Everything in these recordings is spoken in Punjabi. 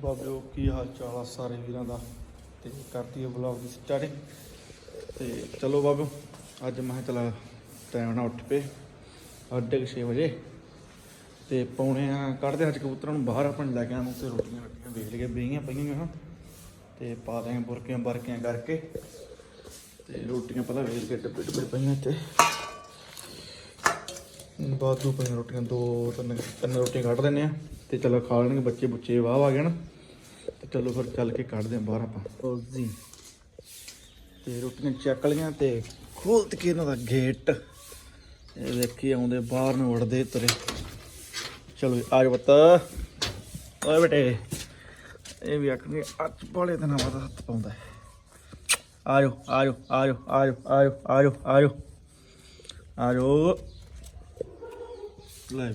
ਬਾਬਿਓ, ਕੀ ਹਾਲ ਚਾਲ ਆ ਸਾਰੇ ਵੀਰਾਂ ਦਾ? ਤੇ ਕਰਤੀ ਹੈ ਵਲੌਗ ਦੀ ਸਟਾਰਟਿੰਗ ਤੇ ਚਲੋ ਬਾਬਿਓ, ਅੱਜ ਮੈਂ ਕਿਹਾ ਚਲਾ ਟਾਈਮ ਨਾਲ ਉੱਠ ਪਏ, ਸਾਢੇ ਕੁ ਛੇ ਵਜੇ। ਤੇ ਪੌਣੇ ਆ, ਕੱਢਦੇ ਅੱਜ ਕਬੂਤਰਾਂ ਨੂੰ ਬਾਹਰ, ਆਪਾਂ ਲੈ ਕੇ ਆਉਣ ਤੇ ਰੋਟੀਆਂ ਰੱਟੀਆਂ ਵੇਚ ਕੇ ਬਈਆਂ ਪਈਆਂ ਹਾਂ ਤੇ ਪਾ ਦਾਂਗੇ ਬੁਰਕੀਆਂ, ਬਰਕੀਆਂ ਕਰਕੇ। ਤੇ ਰੋਟੀਆਂ ਪਹਿਲਾਂ ਵੇਚ ਕੇ ਡੱਬੇ ਡੱਬੇ ਪਈਆਂ ਇੱਥੇ। ਬਾਦੂ ਪਈਆਂ ਰੋਟੀਆਂ, ਦੋ, ਤਿੰਨ ਤਿੰਨ ਰੋਟੀਆਂ ਕੱਢ ਦਿੰਨੇ ਆ ਤੇ ਚਲੋ ਖਾ ਲੈਣਗੇ ਬੱਚੇ ਬੁੱਚੇ ਵਾਹ ਆ ਗਏ ਨਾ। ਤੇ ਚਲੋ ਫਿਰ ਚੱਲ ਕੇ ਕੱਢਦੇ ਆ ਬਾਹਰ ਆਪਾਂ। ਉਹ ਜੀ ਤੇ ਰੋਟੀਆਂ ਚੱਕ ਲਈਆਂ ਤੇ ਖੋਲਤ ਕੇ ਇਹਨਾਂ ਦਾ ਗੇਟ। ਇਹ ਵੇਖੀ ਆਉਂਦੇ ਬਾਹਰ ਨੂੰ ਵੜਦੇ ਤੁਰੇ। ਚਲੋ ਜੀ, ਆ ਜਾਓ ਪੁੱਤ। ਓਏ ਬੇਟੇ ਇਹ ਵੀ ਆਖਣੀ ਅੱਜ ਬਾਲੇ ਦਿਨਾਂ ਬਾਅਦ ਹੱਥ ਪਾਉਂਦਾ ਹੈ। ਆ ਜਾਓ ਆ ਜਾਓ ਆ ਜਾਓ ਆ ਜਾਓ ਆ ਜਾਓ ਆ ਜਾਓ ਆ ਜਾਓ। ਆ ਜਾਓ। ਲੈ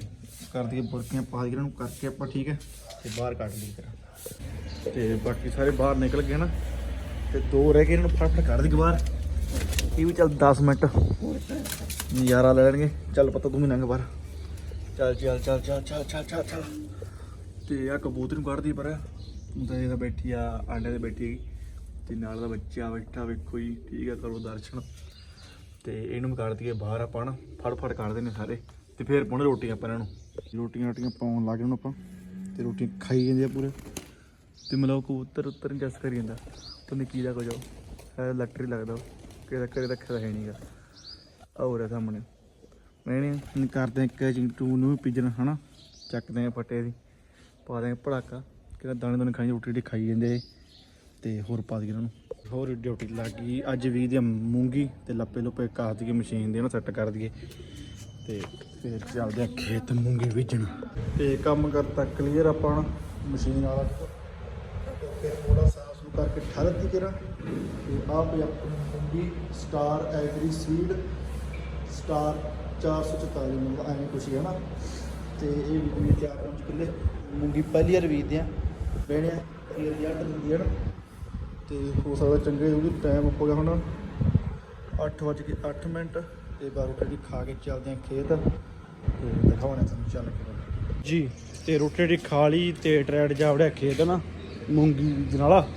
ਕਰ ਦਈਏ, ਬੁਰਕੀਆਂ ਪਾ ਦਈਏ, ਇਹਨਾਂ ਨੂੰ ਕਰਕੇ ਆਪਾਂ ਠੀਕ ਹੈ ਤੇ ਬਾਹਰ ਕੱਢ ਲਈ ਫਿਰ। ਤੇ ਬਾਕੀ ਸਾਰੇ ਬਾਹਰ ਨਿਕਲ ਗਏ ਨਾ, ਤੇ ਦੋ ਰਹਿ ਗਏ, ਇਹਨਾਂ ਨੂੰ ਫਟਾਫਟ ਕੱਢ ਦਈਏ ਬਾਹਰ। ਇਹ ਵੀ ਚੱਲ 10 ਮਿੰਟ ਨਜ਼ਾਰਾ ਲੈ ਲੈਣਗੇ। ਚੱਲ ਪਤਾ, ਤੂੰ ਵੀ ਨੰਗ ਬਾਹਰ। ਚੱਲ ਚੱਲ ਚੱਲ ਚੱਲ ਚੱਲ ਚੱਲ ਚੱਲ ਚੱਲ। ਤੇ ਆ ਕਬੂਤਰ ਨੂੰ ਕੱਢਦੀ ਪਰ, ਹੁਣ ਤਾਂ ਇਹਦਾ ਬੈਠੀ ਆ, ਆਂਡੇ ਤੇ ਬੈਠੀ ਹੈਗੀ। ਤੇ ਨਾਲ ਦਾ ਬੱਚਾ ਬੈਠਾ, ਵੇਖੋ ਜੀ, ਠੀਕ ਆ, ਕਰੋ ਦਰਸ਼ਨ। ਤੇ ਇਹਨੂੰ ਕੱਢ ਦਈਏ ਬਾਹਰ ਆਪਾਂ ਨਾ ਫੜ ਫੜ ਕੱਢਦੇ ਨੇ ਸਾਰੇ। ਤੇ ਫਿਰ ਪਾਉਣੇ ਰੋਟੀ ਆਪਾਂ ਇਹਨਾਂ ਨੂੰ। ਰੋਟੀਆਂ ਰੋਟੀਆਂ ਪਾਉਣ ਲੱਗ ਜਾਣ ਆਪਾਂ, ਤੇ ਰੋਟੀ ਖਾਈ ਜਾਂਦੇ ਆ ਪੂਰੇ। ਤੇ ਮਤਲਬ ਕਬੂਤਰ ਉੱਤਰ ਜਸ ਕਰੀ ਜਾਂਦਾ ਤੁਹਾਨੂੰ ਕੀ ਦਾ ਕੋ ਜਾਓ ਹੈ ਲੱਕੜੀ ਲੱਗਦਾ ਕਿਹਦਾ ਕਰੇ ਰੱਖਿਆ ਹੈ ਨਹੀਂਗਾ ਹੋਰ ਹੈ ਸਾਹਮਣੇ। ਮੈਂ ਨਹੀਂ ਕਰਦੇ ਇੱਕ ਜਿੰਗ ਟੂ ਨੂੰ ਵੀ ਪਿਜਨ ਹਨਾ? ਚੱਕਦੇ ਆ ਫੱਟੇ ਦੀ, ਪਾ ਦੇ ਪੜਾਕਾ ਕਿਹਦਾ ਦਾਣੇ ਦਾਣੇ ਖਾਈ, ਰੋਟੀ ਰੋਟੀ ਖਾਈ ਜਾਂਦੇ ਤੇ ਹੋਰ ਪਾ ਦਈਏ ਇਹਨਾਂ ਨੂੰ। ਹੋਰ ਡਿਊਟੀ ਲੱਗ ਗਈ, ਅੱਜ ਵੀ ਦੀ ਮੂੰਗੀ ਤੇ ਲੱਪੇ ਲੁੱਪੇ ਕਾਸ ਦਈਏ, ਮਸ਼ੀਨ ਦੇ ਨਾ ਸੈੱਟ ਕਰ ਦਈਏ। ਤੇ ਫਿਰ ਚੱਲਦੇ ਆ ਖੇਤ ਮੂੰਗੀ ਬੀਜਣ। ਤੇ ਕੰਮ ਕਰਤਾ ਕਲੀਅਰ ਆਪਾਂ ਮਸ਼ੀਨ ਵਾਲਾ। ਫਿਰ ਥੋੜਾ ਸਾਫ਼ ਸੁ ਕਰਕੇ ਠਰਕ ਦੀ ਕਰਾਂ। ਤੇ ਆਪ ਹੀ ਆਪਣੀ ਮੂੰਗੀ ਸਟਾਰ ਐਗਰੀ ਸੀਡ ਸਟਾਰ 444 ਮਤਲਬ ਐਵੇਂ ਕੁਛ ਹੈ ਨਾ। ਤੇ ਇਹ ਵੀ ਵੀ ਚਾਰ ਪੰਜ ਕਿੱਲੇ ਮੂੰਗੀ ਪਹਿਲੀ ਵਾਰ ਬੀਜਦੇ ਆ। ਬਹਿਣਿਆ ਫਿਰ ਰਿਜ਼ਲਟ ਦਿੰਦੀ ਹੈ ਨਾ। ਤੇ ਹੋ ਸਕਦਾ ਚੰਗੇ ਉਹਦੀ ਟਾਈਮ ਹੋ ਗਿਆ ਹੁਣ 8 ਕੇ 8 ਮਿੰਟ। ਤੇ ਬਾਰ ਰੋਟੀ ਖਾ ਕੇ ਚੱਲਦੇ ਆ ਖੇਤ। ਤੇ ਦਿਖਾਉਣੇ ਤੁਹਾਨੂੰ ਚੱਲ ਕੇ ਜੀ, ਤੇ ਰੋਟੀ ਰੋਟੀ ਖਾ ਲਈ ਤੇ ਟਰੈਡ ਜਾ ਵੜਿਆ ਖੇਤ ਨਾ, ਮੂੰਗੀ ਜਨਾਲਾ ਵਾਲਾ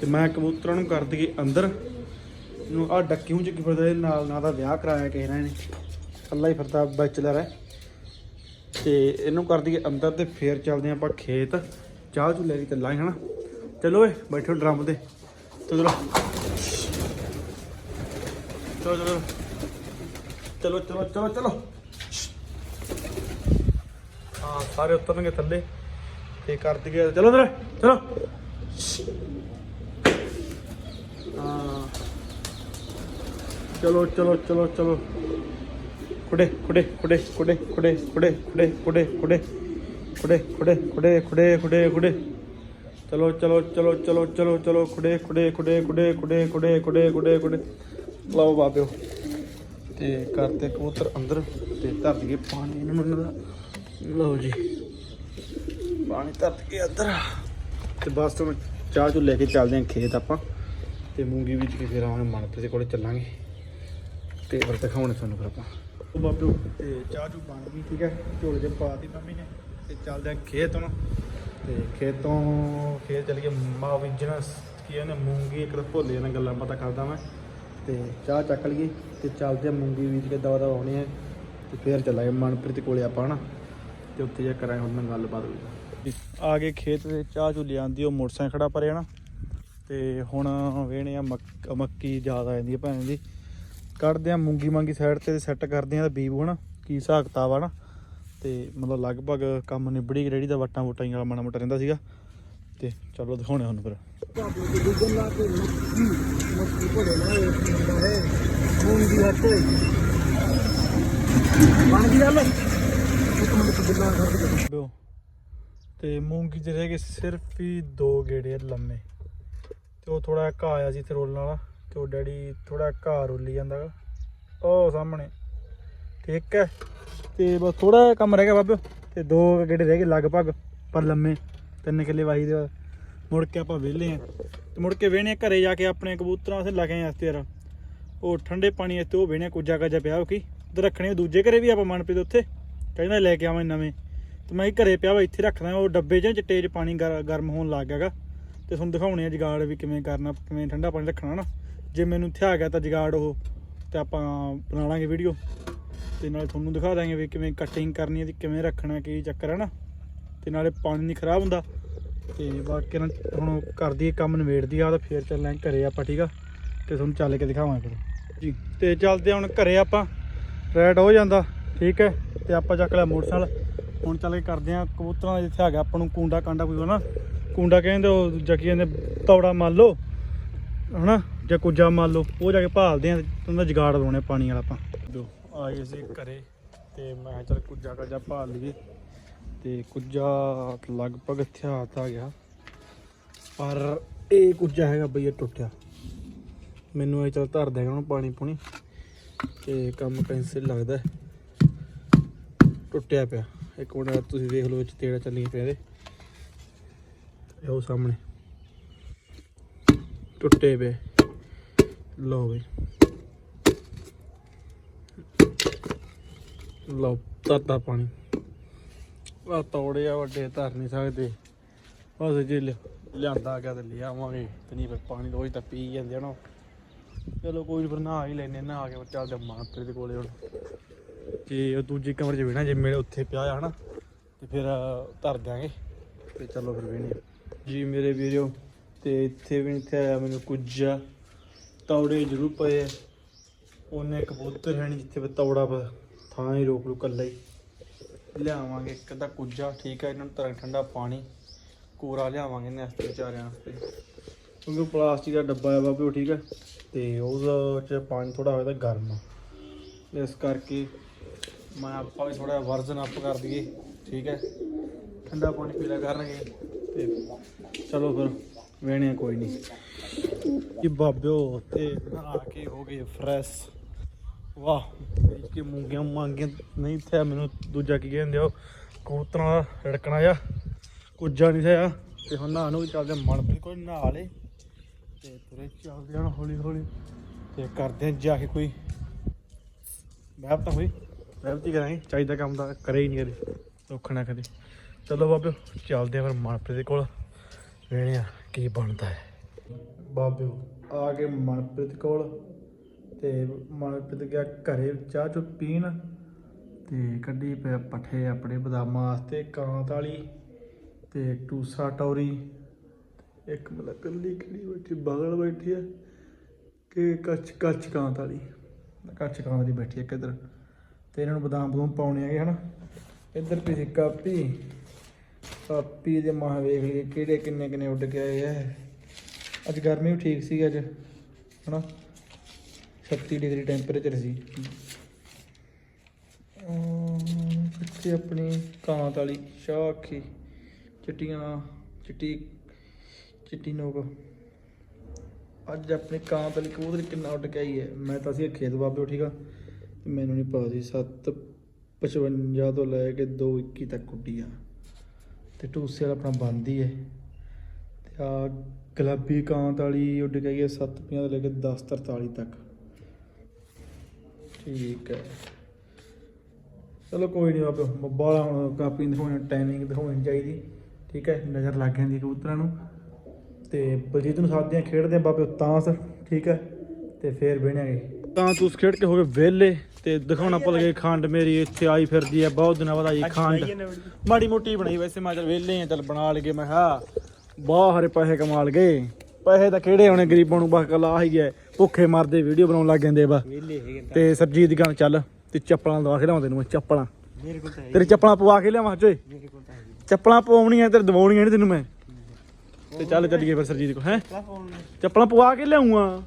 ਤੇ ਮੈਂ ਕਬੂਤਰਾਂ ਨੂੰ ਕਰ ਦਈਏ ਅੰਦਰ। ਨੂੰ ਆ ਡੱਕਿਉਂ ਚ ਕੀ ਫਿਰਦਾ ਇਹ ਨਾਲ ਨਾਲ ਦਾ ਵਿਆਹ ਕਰਾਇਆ ਕਿਸੇ ਨੇ ਇਕੱਲਾ ਹੀ ਫਿਰਦਾ, ਬੈਚਲਰ ਹੈ। ਤੇ ਇਹਨੂੰ ਕਰ ਦਈਏ ਅੰਦਰ ਤੇ ਫੇਰ ਚੱਲਦੇ ਆਪਾਂ ਖੇਤ। ਚਾਹ ਚੁ ਲੈ ਕੇ ਚੱਲਾਂਗੇ ਹਨਾ? ਚਲੋ ਓਏ, ਬੈਠੋ ਡਰਮ ਤੇ। ਚਲੋ ਚਲੋ। ਚਲੋ ਚਲੋ ਚਲੋ ਚਲੋ। ਹਾਂ ਸਾਰੇ ਉਤਰਨਗੇ ਥੱਲੇ ਤੇ ਕਰ ਦਈਏ ਚਲੋ ਅੰਦਰ ਚਲੋ ਹਾਂ ਚਲੋ ਚਲੋ ਚਲੋ ਚਲੋ ਕੁੜੇ ਕੁੜੇ ਕੁੜੇ ਕੁੜੇ ਕੁੜੇ ਕੁੜੇ ਕੁੜੇ ਕੁੜੇ ਕੁੜੇ ਕੁੜੇ ਕੁੜੇ ਕੁੜੇ ਕੁੜੇ ਕੁੜੇ ਕੁੜੇ ਚਲੋ ਚਲੋ ਚਲੋ ਚਲੋ ਚਲੋ ਚਲੋ ਕੁੜੇ ਕੁੜੇ ਕੁੜੇ ਕੁੜੇ ਕੁੜੇ ਕੁੜੇ ਕੁੜੇ ਕੁੜੇ ਕੁੜੇ ਲਓ ਬਾਬਿਓ ਤੇ ਕਰਤੇ ਕਬੂਤਰ ਅੰਦਰ ਤੇ ਧਰ ਦਈਏ ਪਾਣੀ ਇਹਨਾਂ ਨੂੰ ਇਹਨਾਂ ਦਾ ਲਓ ਜੀ। ਪਾਣੀ ਧਰ ਕੇ ਅੰਦਰ ਤੇ ਬਸ ਹੁਣ ਚਾਹ ਚੂ ਲੈ ਕੇ ਚੱਲਦੇ ਆਂ ਖੇਤ ਆਪਾਂ। ਤੇ ਮੂੰਗੀ ਵਿੱਚ ਕੇ ਫਿਰ ਆਵਾਂਗੇ ਮਨਪ੍ਰੀਤ ਦੇ ਕੋਲੇ ਚੱਲਾਂਗੇ। ਤੇ ਫਿਰ ਦਿਖਾਉਣੇ ਤੁਹਾਨੂੰ ਫਿਰ ਆਪਾਂ। ਉਹ ਬਾਪੂ ਤੇ ਚਾਹ ਚੂ ਬਣ ਗਈ ਠੀਕ ਹੈ? ਝੋਲੇ ਚ ਪਾ ਪਾਤੀ ਮੰਮੀ ਨੇ। ਤੇ ਚੱਲਦੇ ਆ ਖੇਤ ਹੁਣ। ਤੇ ਖੇਤੋਂ ਖੇਤ ਚੱਲ ਗਏ ਮਾ ਵਿਜਨਸ ਕੀ ਇਹਨੇ ਮੂੰਗੀ ਇੱਕ ਤਾਂ ਭੁੱਲੇ ਨਾਲ ਗੱਲਾਂ ਪਤਾ ਕਰਦਾ ਮੈਂ। ਤੇ ਚਾਹ ਚੱਕ ਲਈਏ। ਤੇ ਚੱਲਦੇ ਆ ਮੂੰਗੀ ਬੀਜ ਕੇ ਦਵਾ ਦਵਾ ਆਉਣੇ ਆ। ਤੇ ਫਿਰ ਚੱਲਾਂਗੇ ਮਨਪ੍ਰੀਤ ਕੋਲੇ ਆਪਾਂ, ਹਨਾ? ਤੇ ਉੱਥੇ ਜਾ ਕਰਾਂਗੇ ਹੁਣ ਨਾਲ ਗੱਲਬਾਤ ਹੋਈ। ਆ ਗਏ ਖੇਤ ਦੇ ਚਾਹ ਚੂ ਲਿਆਂਦੀ ਉਹ ਮੋਟਰਸਾਈਕਲ ਖੜਾ ਪਰੇ ਹਨਾ ਤੇ ਹੁਣ ਵੇਣੇ ਆ ਮੱਕ ਮੱਕੀ ਜ਼ਿਆਦਾ ਆ ਜਾਂਦੀ ਹੈ ਭੈਣ ਦੀ। ਕੱਢਦੇ ਆ ਮੂੰਗੀ ਮਾਂਗੀ ਸਾਈਡ ਤੇ ਸੈੱਟ ਕਰਦੇ ਆ ਬੀਬ ਹਨਾ ਕੀ ਹਿਸਾਬ ਕਿਤਾਬ ਆ ਨਾ। ਤੇ ਮਤਲਬ ਲਗਭਗ ਕੰਮ ਨਿਬੜੀ ਰੇੜੀ ਦਾ ਵਟਾਂ ਵਟਾਂ ਵਾਲਾ ਮਾੜਾ ਮੋਟਾ ਰਹਿੰਦਾ ਸੀਗਾ। ਤੇ ਚਲੋ ਦਿਖਾਉਣੇ ਤੁਹਾਨੂੰ ਫਿਰ। ਬਿਓ। ਤੇ ਮੂੰਗੀ ਦੇ ਰਹਿ ਗਏ ਸਿਰਫ ਹੀ ਦੋ ਗੇੜੇ ਲੰਮੇ ਤੇ ਉਹ ਥੋੜਾ ਘਾਹ ਆਇਆ ਸੀ ਤੇ ਰੋਲਣ ਵਾਲਾ ਤੇ ਉਹ ਡੈਡੀ ਥੋੜਾ ਘਾਹ ਰੋਲੀ ਜਾਂਦਾ ਗਾ। ਉਹ ਸਾਹਮਣੇ ਠੀਕ ਹੈ ਤੇ ਬਸ ਥੋੜਾ ਜਿਹਾ ਕੰਮ ਰਹਿ ਗਿਆ ਬਾਬਿਓ ਤੇ ਦੋ ਗੇੜੇ ਰਹਿ ਗਏ ਲਗਭਗ ਪਰ ਲੰਮੇ ਤਿੰਨ ਕਿੱਲੇ ਵਾਹੀ ਦੇ ਮੁੜ ਕੇ ਆਪਾਂ ਵਿਹਲੇ ਆ ਤੇ ਮੁੜ ਕੇ ਵੇਹਣੇ ਘਰੇ ਜਾ ਕੇ ਆਪਣੇ ਕਬੂਤਰਾਂ ਵਾਸਤੇ ਲੱਗੇ ਆ ਤੇਰਾ ਉਹ ਠੰਡੇ ਪਾਣੀ ਇੱਥੇ ਉਹ ਵੇਹਣੇ ਕੁਝਾ ਕਾਜਾ ਪਿਆ ਉਹ ਕੀ ਤੇ ਰੱਖਣੇ ਦੂਜੇ ਘਰੇ ਵੀ ਆਪਾਂ ਮਨਪ੍ਰੀਤ ਉੱਥੇ ਕਹਿੰਦਾ ਲੈ ਕੇ ਆਵਾਂ ਨਵੇਂ। ਤੇ ਮੈਂ ਇਹ ਘਰੇ ਪਿਆ ਵਾ, ਇੱਥੇ ਰੱਖਦਾ ਉਹ ਡੱਬੇ 'ਚ ਚਿੱਟੇ 'ਚ ਪਾਣੀ ਗਰ- ਗਰਮ ਹੋਣ ਲੱਗ ਗਿਆਗਾ। ਤੇ ਤੁਹਾਨੂੰ ਦਿਖਾਉਣੇ ਆ ਜਗਾੜ ਵੀ ਕਿਵੇਂ ਕਰਨਾ, ਕਿਵੇਂ ਠੰਡਾ ਪਾਣੀ ਰੱਖਣਾ ਨਾ। ਜੇ ਮੈਨੂੰ ਇੱਥੇ ਆ ਗਿਆ ਤਾਂ ਜਗਾੜ ਉਹ, ਤੇ ਆਪਾਂ ਬਣਾ ਲਾਂਗੇ ਵੀਡੀਓ। ਤੇ ਨਾਲੇ ਤੁਹਾਨੂੰ ਦਿਖਾ ਦਾਂਗੇ ਵੀ ਕਿਵੇਂ ਕਟਿੰਗ ਕਰਨੀ ਹੈ ਤੇ ਕਿਵੇਂ ਰੱਖਣਾ, ਕੀ ਚੱਕਰ ਹੈ ਨਾ। ਤੇ ਨਾਲੇ ਪਾਣੀ ਨਹੀਂ ਖਰਾਬ ਹੁੰਦਾ। ਤੇ ਬਾਕੀ ਨਾ ਹੁਣ ਕਰਦੀ ਕੰਮ ਨਵੇੜਦੀ ਆ, ਤਾਂ ਫੇਰ ਚੱਲਾਂਗੇ ਘਰੇ ਆਪਾਂ, ਠੀਕ ਆ। ਤੇ ਤੁਹਾਨੂੰ ਚੱਲ ਕੇ ਦਿਖਾਵਾਂਗੇ ਫਿਰ। ਜੀ, ਤੇ ਚੱਲਦੇ ਹੁਣ ਘਰੇ ਆਪਾਂ। ਰੈਡ ਹੋ ਜਾਂਦਾ। ਠੀਕ ਹੈ, ਤੇ ਆਪਾਂ ਚੱਕ ਲਿਆ ਮੋਟਰਸਾਈਕਲ। ਹੁਣ ਚੱਲ ਕੇ ਕਰਦੇ ਆ ਕਬੂਤਰਾਂ ਦਾ ਜਿੱਥੇ ਹੈਗਾ, ਆਪਾਂ ਨੂੰ ਕੁੰਡਾ ਕਾਂਡਾ ਕੋਈ ਹਨਾ ਕੁੰਡਾ ਕਹਿੰਦੇ ਉਹ ਦੂਜਾ ਕੀ ਕਹਿੰਦੇ, ਤੌੜਾ ਮੰਨ ਲਓ, ਹਨਾ? ਜਾਂ ਕੁੱਜਾ ਮੰਨ ਲਓ, ਉਹ ਜਾ ਕੇ ਭਾਲਦੇ ਆ ਤੇ ਉਹਦਾ ਜਗਾੜ ਲਾਉਣੇ ਪਾਣੀ ਵਾਲਾ ਆਪਾਂ। ਜੋ ਆਏ ਗਏ ਸੀ ਘਰੇ, ਤੇ ਮੈਂ ਕਿਹਾ ਚੱਲ ਕੁੱਜਾ ਕਾਜਾ ਭਾਲ ਲਈਏ। ਤੇ ਕੁੱਜਾ ਲਗਭਗ ਇੱਥੇ ਆ ਗਿਆ। ਪਰ ਇਹ ਕੁੱਜਾ ਹੈਗਾ ਬਈ, ਇਹ ਟੁੱਟਿਆ। ਮੈਨੂੰ ਇਹ ਚੱਲ ਧਰ ਦੇਗਾ ਉਹਨੂੰ ਪਾਣੀ ਪੂਣੀ ਤੇ ਕੰਮ ਕੈਂਸਲ ਲੱਗਦਾ ਟੁੱਟਿਆ ਪਿਆ। ਇੱਕ ਮਿੰਟ ਤੁਸੀਂ ਦੇਖ ਲਓ ਵਿੱਚ ਤੇੜਾ ਚੱਲੀ ਪਿਆ ਇਹਦੇ ਇਹ ਸਾਹਮਣੇ। ਟੁੱਟੇ ਪਏ। ਲਓ ਬਈ। ਲਓ ਤਰਤਾ ਪਾਣੀ। ਆ ਤੌੜੇ ਆ, ਵੱਡੇ ਧਰ ਨਹੀਂ ਸਕਦੇ। ਬਸ ਜੇ ਲਿਆਂਦਾ ਗਿਆ ਤੇ ਲਿਆਵਾਂਗੇ। ਤੇ ਨਹੀਂ ਫਿਰ ਪਾਣੀ ਰੋਜ਼ ਤਾਂ ਪੀ ਜਾਂਦੇ ਨਾ। ਚਲੋ ਕੋਈ ਫਿਰ ਨਹਾ ਹੀ ਲੈਨੇ ਨਹਾ ਕੇ ਚੱਲਦੇ ਮਾਨਪੁਰ ਦੇ ਕੋਲੇ ਹੁਣ। ਤੇ ਉਹ ਦੂਜੇ ਕਮਰੇ 'ਚ ਵੇਣਾ ਜੇ ਮੇਰੇ ਉੱਥੇ ਪਿਆ ਆ, ਹਨਾ? ਤੇ ਫਿਰ ਧਰ ਦਿਆਂਗੇ। ਤੇ ਚਲੋ ਫਿਰ ਵੇਣੇ ਜੀ ਮੇਰੇ ਵੀਰੋ, ਤੇ ਇੱਥੇ ਵੀ ਇੱਥੇ ਆਇਆ ਮੈਨੂੰ ਕੁਝ। ਤੌੜੇ ਜ਼ਰੂਰ ਪਏ ਉਹਨੇ ਕਬੂਤਰ ਹੈ ਨਹੀਂ ਜਿੱਥੇ ਤੌੜਾ ਪ- ਥਾਂ ਹੀ ਰੋਕ ਲੂ ਕੱਲਾ ਹੀ। ਲਿਆਵਾਂਗੇ ਇੱਕ ਅੱਧਾ ਕੁੱਜਾ ਠੀਕ ਹੈ ਇਹਨਾਂ ਨੂੰ ਤਰ੍ਹਾਂ ਠੰਡਾ ਪਾਣੀ। ਕੋਰਾ ਲਿਆਵਾਂਗੇ ਇਹਨਾਂ ਨੈਸਟ ਵਿਚਾਰਿਆਂ ਵਾਸਤੇ। ਕਿਉਂਕਿ ਪਲਾਸਟਿਕ ਦਾ ਡੱਬਾ ਆ ਬਾਬੇ ਉਹ, ਠੀਕ ਹੈ ਤੇ ਉਹਦੇ ਚ ਪਾਣੀ ਥੋੜਾ ਹੋਇਆ ਤਾਂ ਗਰਮ ਆ। ਇਸ ਕਰਕੇ ਮੈਂ ਆਪਾਂ ਵੀ ਥੋੜਾ ਵਰਜ਼ਨ ਅਪ ਕਰ ਦਈਏ, ਠੀਕ ਹੈ? ਠੰਡਾ ਪਾਣੀ ਪੀ ਲਿਆ ਕਰਨਗੇ ਤੇ ਚਲੋ ਫਿਰ ਵੇਣੇ ਆ, ਕੋਈ ਨਹੀਂ। ਕਿ ਬਾਬਿਓ ਤੇ ਨਹਾ ਕੇ ਹੋ ਗਏ ਫਰੈਸ਼ ਵਾਹ, ਦੇਖ ਮੂੰਗੀਆਂ ਮੰਗੀਆਂ, ਨਹੀਂ ਥਿਆ ਮੈਨੂੰ ਦੂਜਾ ਕੀ ਕਹਿੰਦੇ ਉਹ, ਕਬੂਤਰਾਂ ਦਾ ਰੜਕਣਾ ਆ, ਕੁੱਜਾ ਨਹੀਂ ਥਿਆ ਤੇ ਹੁਣ ਨਹਾ ਨੂੰ ਵੀ ਚੱਲਦੇ ਮਨਪ੍ਰੀਤ ਕੋਈ ਨਹਾ ਲੇ। ਤੇ ਤੁਰੇ ਚੱਲਦੇ ਹਨ ਹੌਲੀ ਹੌਲੀ ਤੇ ਕਰਦੇ ਜਾ ਕੇ ਕੋਈ। ਮੈਂ ਤਾਂ ਹੋਈ। ਮੈਂ ਵੀ ਕਰਾਂਗੇ ਚਾਹੀਦਾ ਕੰਮ ਤਾਂ ਕਰੇ ਹੀ ਨਹੀਂ ਕਦੇ ਧੋਖਣਾ ਕਦੇ। ਚਲੋ ਬਾਬੇ ਚੱਲਦੇ ਆ ਫਿਰ ਮਨਪ੍ਰੀਤ ਦੇ ਕੋਲ। ਵੇਣੇ ਆ ਕੀ ਬਣਦਾ ਹੈ। ਬਾਬੇ ਆ ਕੇ ਮਨਪ੍ਰੀਤ ਕੋਲ ਤੇ ਮਨਪ੍ਰੀਤ ਗਿਆ ਘਰੇ ਚਾਹ ਚੁ ਪੀਣ ਤੇ ਕੱਢੀ ਪਿਆ ਪੱਠੇ ਆਪਣੇ ਬਦਾਮਾਂ ਵਾਸਤੇ ਕਾਂਤ ਵਾਲੀ ਤੇ ਟੂਸਾ ਟੌਰੀ। ਇੱਕ ਮਤਲਬ ਕੱਲੀ ਕਿਹੜੀ ਬੈਠੀ, ਬਗਲ ਬੈਠੀ ਹੈ ਕਿ ਕੱਚ ਕੱਚ ਕਾਂਤ ਵਾਲੀ। ਕੱਚ ਕਾਂਤ ਵਾਲੀ ਬੈਠੀ ਆ ਕਿੱਧਰ ਤੇ ਇਹਨਾਂ ਨੂੰ ਬਦਾਮ ਬਦੂਮ ਪਾਉਣੇ ਹੈਗੇ ਹਨਾ। ਇੱਧਰ ਪਈ ਸੀ ਕਾਪੀ। ਕਾਪੀ ਦੇ ਮਾਹ ਵੇਖ ਲਈਏ ਕਿਹੜੇ ਕਿੰਨੇ ਕਿੰਨੇ ਉੱਡ ਕੇ ਆਏ ਆ। ਅੱਜ ਗਰਮੀ ਵੀ ਠੀਕ ਸੀ ਅੱਜ, ਹਨਾ। 36 ਡਿਗਰੀ ਟੈਂਪਰੇਚਰ ਸੀ। ਕਿੱਥੇ ਆਪਣੀ ਕਾਂਤ ਵਾਲੀ ਸ਼ਾਖੀ ਚਿੱਟੀਆਂ, ਚਿੱਟੀ ਚਿੱਟੀ ਨੋਕ। ਅੱਜ ਆਪਣੀ ਕਾਂਤ ਵਾਲੀ ਕਬੂਤਰ ਕਿੰਨਾ ਉੱਡ ਕੇ ਆਈ ਹੈ। ਮੈਂ ਤਾਂ ਸੀ ਖੇਤ ਬਾਬੇ ਠੀਕ ਆ ਤੇ ਮੈਨੂੰ ਨਹੀਂ ਪਤਾ ਸੀ 755 ਤੋਂ ਲੈ ਕੇ 221 ਤੱਕ ਉੱਡੀ ਆ ਤੇ ਟੂਸੇ ਵਾਲਾ ਆਪਣਾ ਬੰਦ ਹੀ ਹੈ। ਤੇ ਆ ਗੁਲਾਬੀ ਕਾਂਤ ਵਾਲੀ ਉੱਡ ਕੇ ਆਈ ਹੈ 750 ਤੋਂ ਲੈ ਕੇ 1043 ਤੱਕ। ਠੀਕ ਹੈ। ਚਲੋ ਕੋਈ ਨਹੀਂ ਬਾਬੇ ਬਾਲਾ ਹੁਣ ਕਾਪੀ ਦਿਖਾਉਣੀ ਟਾਈਮਿੰਗ ਦਿਖਾਉਣੀ ਚਾਹੀਦੀ। ਠੀਕ ਹੈ, ਨਜ਼ਰ ਲੱਗ ਜਾਂਦੀ ਕਬੂਤਰਾਂ ਨੂੰ। ਤੇ ਬਲਜੀਤ ਨੂੰ ਸਾਥਦੇ ਆ ਖੇਡਦੇ ਆ ਬਾਬੇ ਤਾਂਸ ਠੀਕ ਹੈ, ਤੇ ਫੇਰ ਬਹਿਣਾਂਗੇ ਤਾਂ ਤੁਸੀਂ ਖੇਡ ਕੇ ਹੋ ਗਏ ਵਿਹਲੇ ਤੇ ਦਿਖਾਉਣਾ ਭੁੱਲ ਗਏ ਖੰਡ ਮੇਰੀ ਇੱਥੇ ਆਈ ਫਿਰਦੀ ਆ ਬਹੁਤ ਦਿਨਾਂ ਬਾਅਦ ਆਈ ਖੰਡ। ਮਾੜੀ ਮੋਟੀ ਬਣਾਈ ਵੈਸੇ ਮੈਂ ਚੱਲ ਵਿਹਲੇ ਆ ਚੱਲ ਬਣਾ ਲਈਏ ਮੈਂ ਹਾਂ ਬਹੁਤ ਹਰੇ ਪੈਸੇ ਕਮਾ ਲਗੇ ਪੈਸੇ ਤਾਂ ਕਿਹੜੇ ਆਉਣੇ ਗਰੀਬਾਂ ਨੂੰ ਬਸ ਕਲਾ ਹੀ ਗਿਆ ਭੁੱਖੇ ਮਰਦੇ ਵੀਡੀਓ ਬਣਾਉਣ ਲੱਗ ਜਾਂਦੇ ਹੈਗੇ ਤਾਂ। ਸਰਜੀਤ ਦੀ ਗੱਲ ਚੱਲ ਤੇ ਚੱਪਲਾਂ ਦਵਾ ਕੇ ਲਿਆਵਾਂ ਤੈਨੂੰ ਮੈਂ ਚੱਪਲਾਂ। ਤੇਰੀ ਚੱਪਲਾਂ ਪਵਾ ਕੇ ਲਿਆਵਾਂ ਚੋਏ। ਚੱਪਲਾਂ ਪਵਾਉਣੀਆਂ ਤੇ ਦਵਾਉਣੀਆਂ ਨਹੀਂ ਤੈਨੂੰ ਮੈਂ। ਤੇ ਚੱਲ ਚੱਲੀਏ ਫਿਰ ਸਰਜੀਤ ਕੋਲ ਹੈ? ਚੱਪਲਾਂ ਪਵਾ ਕੇ ਲਿਆਉਂਗਾ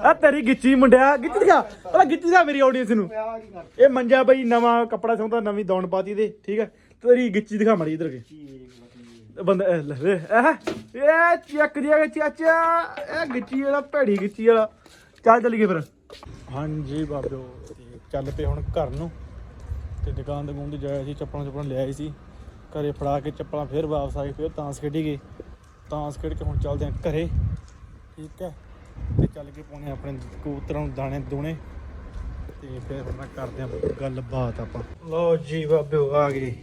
ਆ ਤੇਰੀ ਗਿੱਚੀ ਮੁੰਡਿਆ, ਗਿੱਚੀ ਦਿਖਾ। ਪਹਿਲਾਂ ਗਿੱਚੀ ਦਾ ਮੇਰੀ ਆਡੀਅנס ਨੂੰ। ਇਹ ਮੰਜਾ ਬਈ ਨਵਾਂ ਕੱਪੜਾ ਸੌਂਦਾ ਨਵੀਂ ਦੌਣ ਪਾਤੀ ਦੇ ਠੀਕ ਹੈ ਤੇਰੀ ਗਿੱਚੀ ਦਿਖਾ ਮੜੀ ਇਧਰ ਕੇ। ਬੰਦਾ, ਇਹ ਇਹ ਚੱਕ ਦਿਆ ਚਾਚਾ, ਇਹ ਗਿੱਚੀ ਵਾਲਾ, ਭੈੜੀ ਗਿੱਚੀ ਵਾਲਾ। ਚੱਲ ਚੱਲੀਏ ਫਿਰ। ਹਾਂਜੀ ਬਾਬਿਓ ਚੱਲ ਪਏ ਹੁਣ ਘਰ ਨੂੰ। ਤੇ ਦੁਕਾਨ ਦੇ ਮੂੰਹ ਤੇ ਜਾਇਆ ਸੀ ਚੱਪਲਾਂ ਚੁੱਪਲਾਂ ਲਿਆਏ ਸੀ। ਘਰੇ ਫੜਾ ਕੇ ਚੱਪਲਾਂ ਫਿਰ ਵਾਪਸ ਆ ਗਏ, ਫਿਰ ਤਾਂ ਖੇਡੀ ਗਏ। ਤਾਂਸ ਖੇਡ ਕੇ ਹੁਣ ਚੱਲਦੇ ਆਂ ਘਰੇ। ਠੀਕ ਹੈ। ਤੇ ਚੱਲ ਕੇ ਪਾਉਣੇ ਆਪਣੇ ਕਬੂਤਰਾਂ ਨੂੰ ਦਾਣੇ ਦੂਣੇ। ਤੇ ਫਿਰ ਮੈਂ ਕਰਦੇ ਆਂ ਗੱਲਬਾਤ ਆਪਾਂ। ਲਓ ਜੀ ਬਾਬਿਓ ਆ ਗਏ।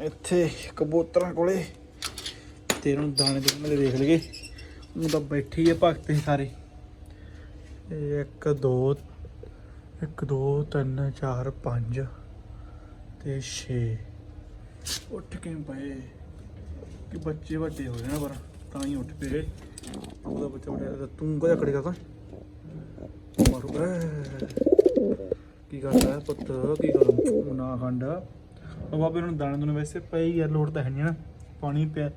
ਇੱਥੇ ਕਬੂਤਰਾਂ ਕੋਲੇ। ਤੇ ਇਹਨਾਂ ਨੂੰ ਦਾਣੇ ਦੇ ਨਾਲੇ ਦੇਖ ਲਈਏ। ਉਹ ਤਾਂ ਬੈਠੀ ਹੈ ਭਗਤ ਹੀ ਸਾਰੇ। ਇਹ 1 2 1 2 3 4 5 ਤੇ 6 ਉੱਠ ਕੇ ਪਏ। ਕਿ ਬੱਚੇ ਵੱਡੇ ਹੋ ਗਏ ਨਾ ਪਰ ਤਾਂ ਹੀ ਉੱਠ ਪਏ। ਉਹਦਾ ਬੱਚਾ ਵੱਡਾ ਤੂੰ ਕਦੇ ਖੜੀ ਕਰਦਾ? ਮਾਰੂ। ਕੀ ਕਰਦਾ ਹੈ ਪੁੱਤ? ਕੀ ਕਰਾਂ? ਨਾ ਖੰਡ। ਉਹ ਬਾਬੇ ਨੂੰ ਦਾਣੇ ਦੁਨੇ ਵੈਸੇ ਪਈ ਯਾਰ ਲੋੜ ਤਾਂ ਹੈ ਨਹੀਂ ਨਾ। ਪਾਣੀ ਪਿਆ।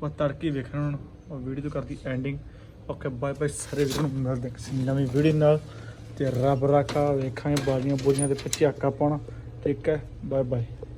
ਬਸ ਤੜਕੇ ਵੇਖਣਾ ਹੁਣ। ਉਹ ਵੀਡੀਓ ਤੋਂ ਕਰਦੀ ਐਂਡਿੰਗ ਓਕੇ ਬਾਏ ਬਾਏ ਸਾਰੇ ਵੀਰਾਂ ਨੂੰ। ਮਿਲਦੇ ਕਿਸੇ ਨਵੀਂ ਵੀਡੀਓ ਨਾਲ। ਤੇ ਰੱਬ ਰਾਖਾ ਵੇਖਾਂਗੇ ਬਾਲੀਆਂ ਬੋਲੀਆਂ ਤੇ ਪਚਾਕਾ ਪਾਉਣਾ। ਠੀਕ ਹੈ ਬਾਏ ਬਾਏ